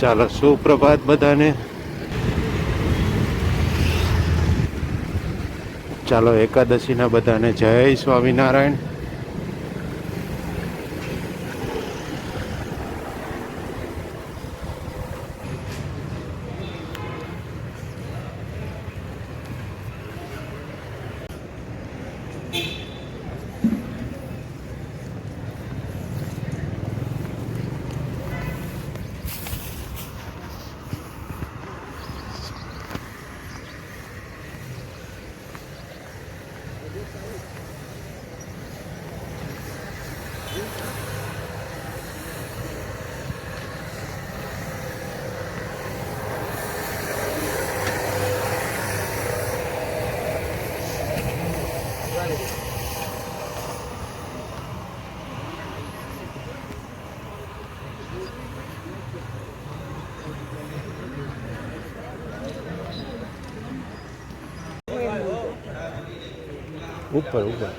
ચાલો સુપ્રભાત બધાને. ચાલો એકાદશીના બધાને જય સ્વામિનારાયણ. ઉપર ઉપર.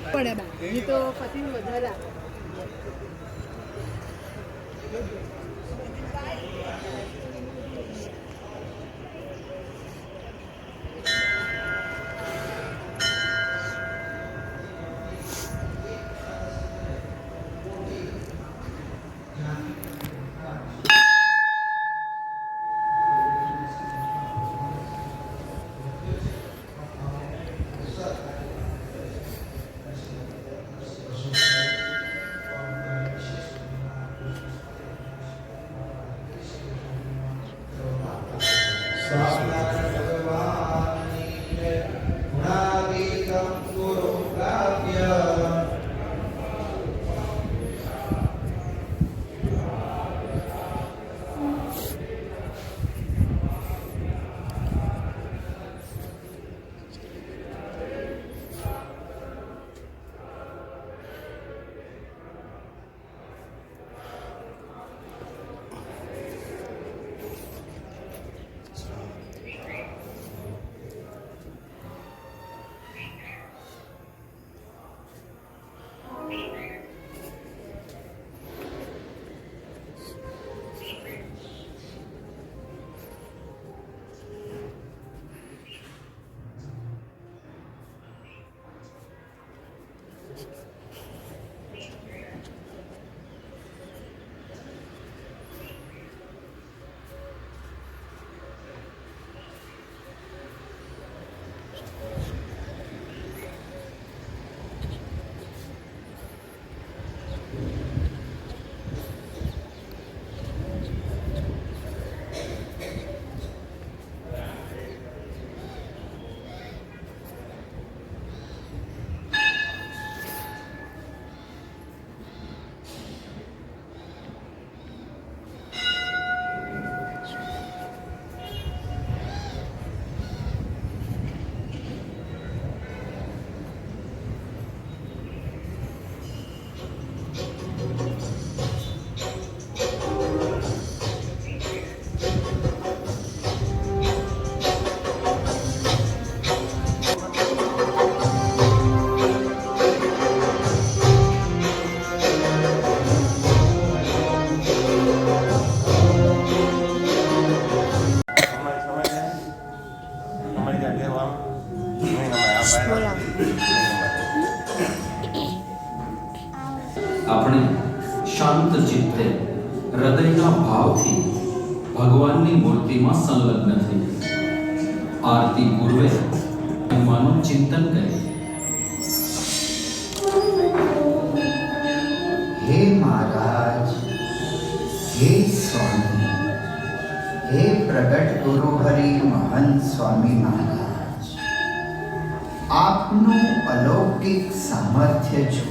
શાંત ચિત્તે હૃદયના ભાવથી ભગવાનની મૂર્તિમાં સંલગ્ન થઈ આરતી પૂર્વે મહિમાનું ચિંતન કરીએ હે મહારાજ હે સ્વામી હે પ્રગટ ગુરુ હરિ મહંત સ્વામી મહારાજ આપનું અલૌકિક સામર્થ્ય જોતા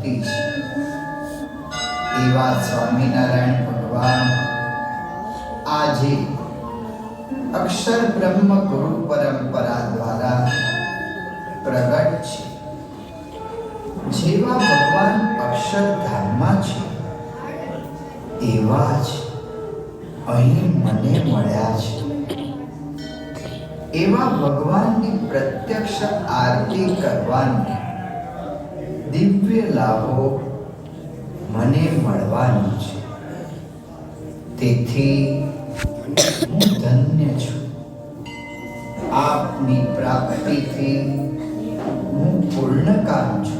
મૂર્તિ છે એવા સ્વામિનારાયણ ભગવાન. આજે અક્ષર બ્રહ્મ ગુરુ પરંપરા દ્વારા પ્રગટ છે. જેવા ભગવાન અક્ષરધામમાં છે, એવા જ અહીં મને મળ્યા છે. એવા ભગવાનની પ્રત્યક્ષ આરતી કરવાની દિવ્ય લાભો મને મળવાનો છે. તેથી હું ધન્ય છું. આપની પ્રાપ્તિથી હું પૂર્ણકામ છું.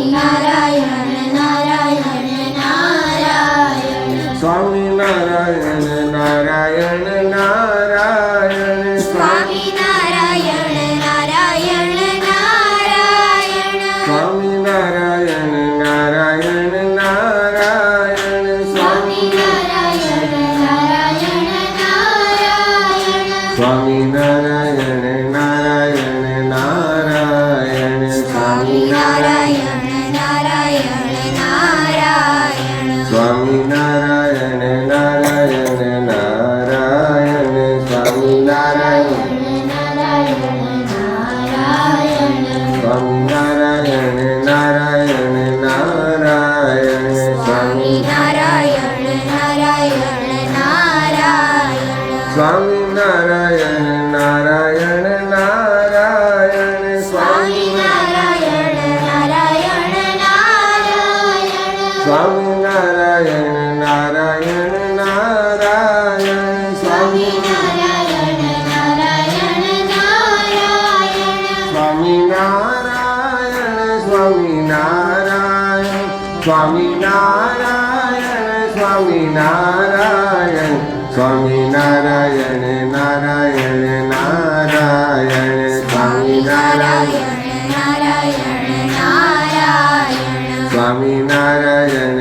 நாராயண நாராயண நாராயண சுவாமி நாராயண நாராயண நாராயண சுவாமி நாராயண